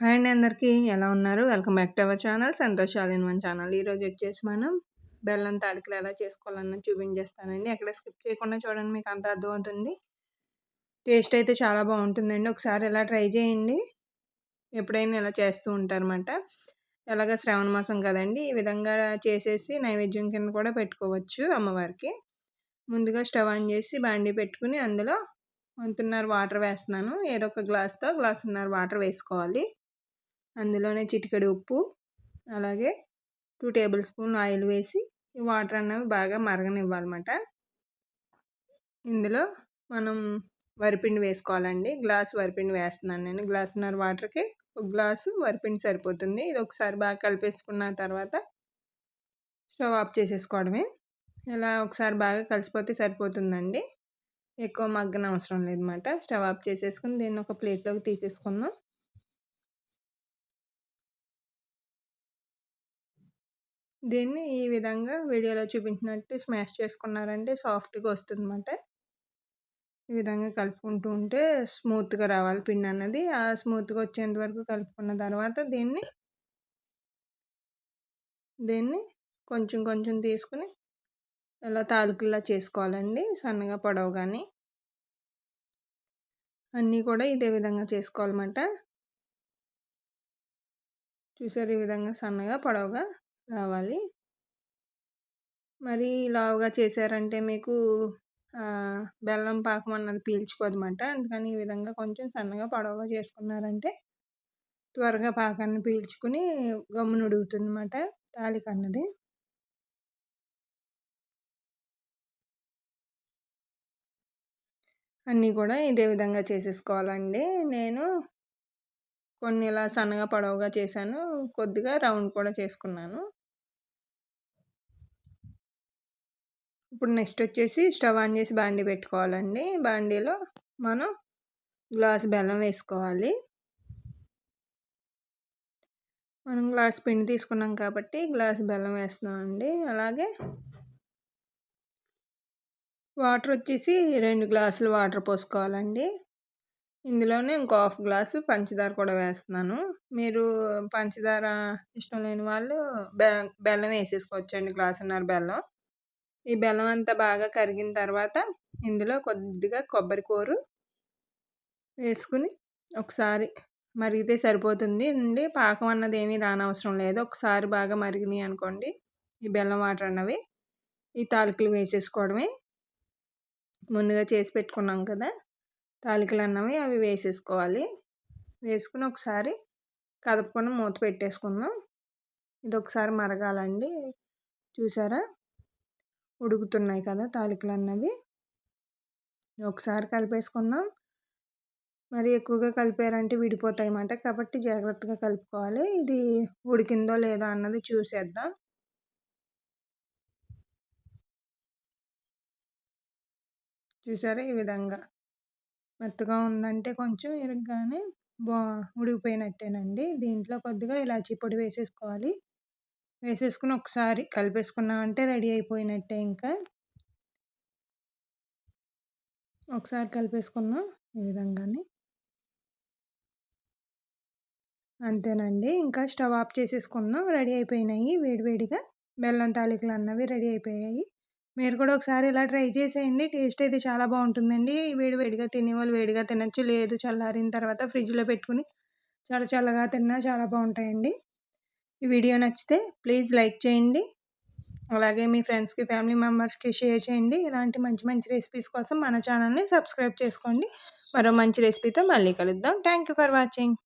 Hi అండి అందరికీ. ఎలా ఉన్నారు? Welcome back to our channel. Santosh one channel. ఈరోజు వచ్చేసి మనం బెల్లం తాలికలు ఎలా చేసుకోవాలన్నా చూపించేస్తానండి. ఎక్కడ స్కిప్ చేయకుండా చూడండి మీకు అంత అర్థమవుతుంది. టేస్ట్ అయితే చాలా బాగుంటుందండి. ఒకసారి ఎలా ట్రై చేయండి. ఎప్పుడైనా ఇలా చేస్తూ ఉంటారన్నమాట. ఎలాగ శ్రావణ మాసం కదండి. ఈ విధంగా చేసేసి నైవేద్యం కింద కూడా పెట్టుకోవచ్చు అమ్మవారికి. ముందుగా స్టవ్ ఆన్ చేసి బాండీ పెట్టుకుని అందులో వంతున్నర వాటర్ వేస్తున్నాను. ఏదో ఒక గ్లాస్తో గ్లాసున్నర వాటర్ వేసుకోవాలి. అందులోనే చిటికెడు ఉప్పు అలాగే టూ టేబుల్ స్పూన్ ఆయిల్ వేసి ఈ వాటర్ అన్నవి బాగా మరగనివ్వాలన్నమాట. ఇందులో మనం వరిపిండి వేసుకోవాలండి. గ్లాస్ వరిపిండి వేస్తున్నాను నేను. గ్లాసున్నర వాటర్కి ఒక గ్లాసు వరిపిండి సరిపోతుంది. ఇది ఒకసారి బాగా కలిపేసుకున్న తర్వాత స్టవ్ ఆఫ్ చేసేసుకోవడమే. ఇలా ఒకసారి బాగా కలిసిపోతే సరిపోతుందండి. ఎక్కువ మగ్గన అవసరం లేదన్నమాట. స్టవ్ ఆఫ్ చేసేసుకుని దీన్ని ఒక ప్లేట్లోకి తీసేసుకుందాం. దీన్ని ఈ విధంగా వీడియోలో చూపించినట్టు స్మాష్ చేసుకున్నారంటే సాఫ్ట్గా వస్తుందన్నమాట. ఈ విధంగా కలుపుకుంటూ ఉంటే స్మూత్గా రావాలి పిండి అన్నది. ఆ స్మూత్గా వచ్చేంత వరకు కలుపుకున్న తర్వాత దీన్ని దీన్ని కొంచెం కొంచెం తీసుకుని ఇలా తాలుకులా చేసుకోవాలండి. సన్నగా పొడవు కానీ అన్నీ కూడా ఇదే విధంగా చేసుకోవాలన్నమాట. చూసారు ఈ విధంగా సన్నగా పొడవుగా రావాలి. మరి లావుగా చేశారంటే మీకు బెల్లం పాకం అన్నది పీల్చుకోదన్నమాట. అందుకని ఈ విధంగా కొంచెం సన్నగా పొడవుగా చేసుకున్నారంటే త్వరగా పాకాన్ని పీల్చుకుని గమ్మున ఉడుగుతుంది అన్నమాట తాలిక అన్నది అన్నీ కూడా ఇదే విధంగా చేసేసుకోవాలండి. నేను కొన్ని ఇలా సన్నగా పొడవుగా చేశాను. కొద్దిగా రౌండ్ కూడా చేసుకున్నాను. ఇప్పుడు నెక్స్ట్ వచ్చేసి స్టవ్ ఆన్ చేసి బాండీ పెట్టుకోవాలండి. బాండీలో మనం గ్లాస్ బెల్లం వేసుకోవాలి. మనం గ్లాస్ పిండి తీసుకున్నాం కాబట్టి గ్లాస్ బెల్లం వేస్తున్నామండి. అలాగే వాటర్ వచ్చేసి రెండు గ్లాసులు వాటర్ పోసుకోవాలండి. ఇందులోనే ఇంకో హాఫ్ గ్లాసు పంచదార కూడా వేస్తున్నాను. మీరు పంచదార ఇష్టం లేని వాళ్ళు బె బెల్లం వేసేసుకోవచ్చండి. గ్లాసున్నర బెల్లం. ఈ బెల్లం అంతా బాగా కరిగిన తర్వాత ఇందులో కొద్దిగా కొబ్బరి కూరు వేసుకుని ఒకసారి మరిగితే సరిపోతుంది. అండి పాకం అన్నది ఏమీ రానవసరం లేదు. ఒకసారి బాగా మరిగినాయి అనుకోండి ఈ బెల్లం వాటర్ అన్నవి ఈ తాలికలు వేసేసుకోవడమే. ముందుగా చేసి పెట్టుకున్నాం కదా తాలికలు అన్నవి అవి వేసేసుకోవాలి. వేసుకుని ఒకసారి కదపకుండా మూత పెట్టేసుకుందాం. ఇది ఒకసారి మరగాలండి. చూసారా? ఉడుకుతున్నాయి కదా తాలికలు అన్నవి ఒకసారి కలిపేసుకుందాం. మరి ఎక్కువగా కలిపారంటే విడిపోతాయి అన్నమాట. కాబట్టి జాగ్రత్తగా కలుపుకోవాలి. ఇది ఉడికిందో లేదో అన్నది చూసేద్దాం. చూసారా ఈ విధంగా? మెత్తగా ఉందంటే కొంచెం ఇరుగ్గానే బా ఉడికిపోయినట్టేనండి. దీంట్లో కొద్దిగా ఇలాచీ పొడి వేసేసుకోవాలి. వేసేసుకుని ఒకసారి కలిపేసుకున్నామంటే రెడీ అయిపోయినట్టే ఇంకా. ఒకసారి కలిపేసుకుందాం ఈ విధంగానే. అంతేనండి. ఇంకా స్టవ్ ఆఫ్ చేసేసుకుందాం రెడీ అయిపోయినాయి వేడివేడిగా. బెల్లం తాలికలు అన్నవి రెడీ అయిపోయాయి. మీరు కూడా ఒకసారి ఇలా ట్రై చేసేయండి. టేస్ట్ అయితే చాలా బాగుంటుందండి. వేడివేడిగా తినేవాళ్ళు వేడిగా తినచ్చు. లేదు చల్లారిన తర్వాత ఫ్రిడ్జ్లో పెట్టుకుని చాలా చల్లగా తిన్నా చాలా బాగుంటాయండి. ఈ వీడియో నచ్చితే ప్లీజ్ లైక్ చేయండి. అలాగే మీ ఫ్రెండ్స్కి ఫ్యామిలీ మెంబర్స్కి షేర్ చేయండి. ఇలాంటి మంచి మంచి రెసిపీస్ కోసం మన ఛానల్ని సబ్స్క్రైబ్ చేసుకోండి. మరో మంచి రెసిపీతో మళ్ళీ కలుద్దాం. Thank for watching.